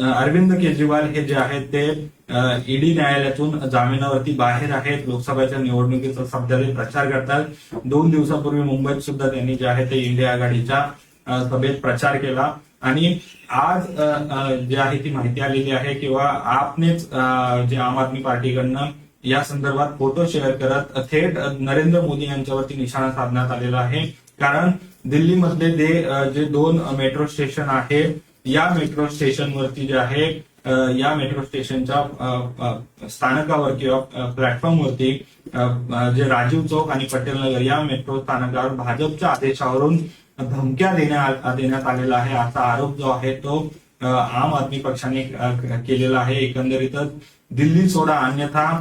अरविंद केजरीवाल हे जे आहेत ते ईडी न्यायालयातून जामिनावरती बाहेर आहेत. लोकसभेच्या निवडणुकीचा सध्या ते प्रचार करतात. दोन दिवसापूर्वी मुंबईत सुद्धा त्यांनी जे आहे ते इंडिया आघाडीच्या सभेत प्रचार केला. आणि आज जे आहे ती माहिती आलेली आहे किंवा आपनेच जे आम आदमी पार्टीकडनं या संदर्भात फोटो शेअर करत थेट नरेंद्र मोदी यांच्यावरती निशाणा साधण्यात आलेला आहे. कारण दिल्लीमधले जे दोन मेट्रो स्टेशन आहे या मेट्रो स्टेशनवरती जे आहे या मेट्रो स्टेशनच्या स्थानकावर किंवा प्लॅटफॉर्मवरती जे राजीव चौक आणि पटेल नगर या मेट्रो स्थानकावर भाजपच्या आदेशावरून धमक्या देण्यात देण्यात आलेला आहे. असा आरोप जो आहे तो आम आदमी पक्षाने केलेला आहे. एकंदरीतच दिल्ली सोडा अन्यथा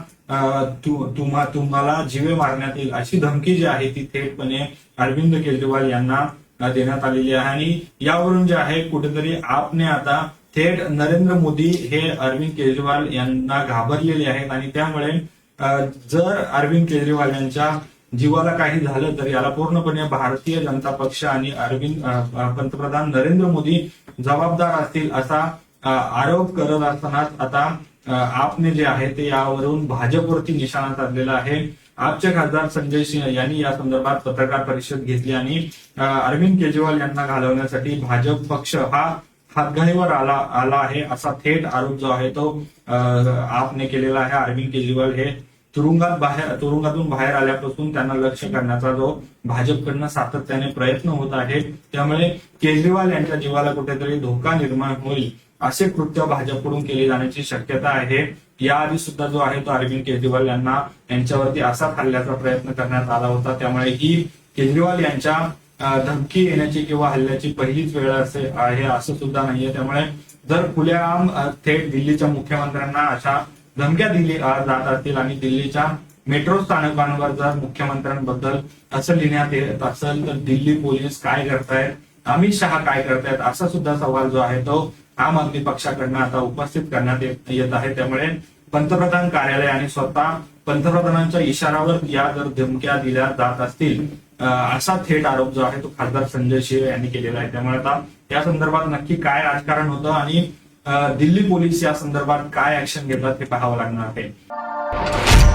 तुम्हाला जीवे मारण्यात येईल अशी धमकी जी आहे ती थेटपणे अरविंद केजरीवाल यांना देण्यात आलेली आहे. आणि यावरून जे आहे कुठेतरी आपने आता थेट नरेंद्र मोदी हे अरविंद केजरीवाल यांना घाबरलेले आहेत. आणि त्यामुळे जर अरविंद केजरीवाल यांच्या जीवाला काही झालं तर याला पूर्णपणे भारतीय जनता पक्ष आणि अरविंद पंतप्रधान नरेंद्र मोदी जबाबदार असतील असा आरोप करत असतानाच आता आपने जे आहे ते यावरून भाजपवरती निशाणा साधलेला आहे. आपचे खासदार संजय सिंह यांनी या संदर्भात पत्रकार परिषद घेतली आणि अरविंद केजरीवाल यांना घालवण्यासाठी भाजप पक्ष हा हातघाईवर आला आला आहे असा थेट आरोप जो आहे तो आपने केलेला आहे. अरविंद केजरीवाल हे तुरुंगात बाहेर तुरुंगातून बाहेर आल्यापासून त्यांना लक्ष करण्याचा जो भाजपकडनं सातत्याने प्रयत्न होत आहे त्यामुळे केजरीवाल यांच्या जीवाला कुठेतरी धोका निर्माण होईल असे कृत्य भाजपकडून केले जाण्याची शक्यता आहे. याआधी सुद्धा जो आहे तो अरविंद केजरीवाल यांना यांच्यावरती असा हल्ल्याचा प्रयत्न करण्यात आला होता. त्यामुळे ही केजरीवाल यांच्या धमकी येण्याची किंवा हल्ल्याची पहिलीच वेळ असे आहे असं सुद्धा नाहीये. त्यामुळे जर खुलेआम थेट दिल्लीच्या मुख्यमंत्र्यांना अशा धमक्या दिली जात असतील आणि दिल्लीच्या मेट्रो स्थानकांवर जर मुख्यमंत्र्यांबद्दल असं लिहिण्यात येत असेल तर दिल्ली पोलीस काय करतायत अमित शहा काय करतायत असा सुद्धा सवाल जो आहे तो आम आदमी पक्षाकडनं आता उपस्थित करण्यात येत आहे. त्यामुळे पंतप्रधान कार्यालय आणि स्वतः पंतप्रधानांच्या इशारावर या जर धमक्या दिल्या जात असतील असा थेट आरोप जो आहे तो खासदार संजय शिव यांनी केलेला आहे. त्यामुळे आता या संदर्भात नक्की काय राजकारण होतं आणि दिल्ली पोलीस या संदर्भात काय ऍक्शन घेतात ते पाहावं लागणार आहे.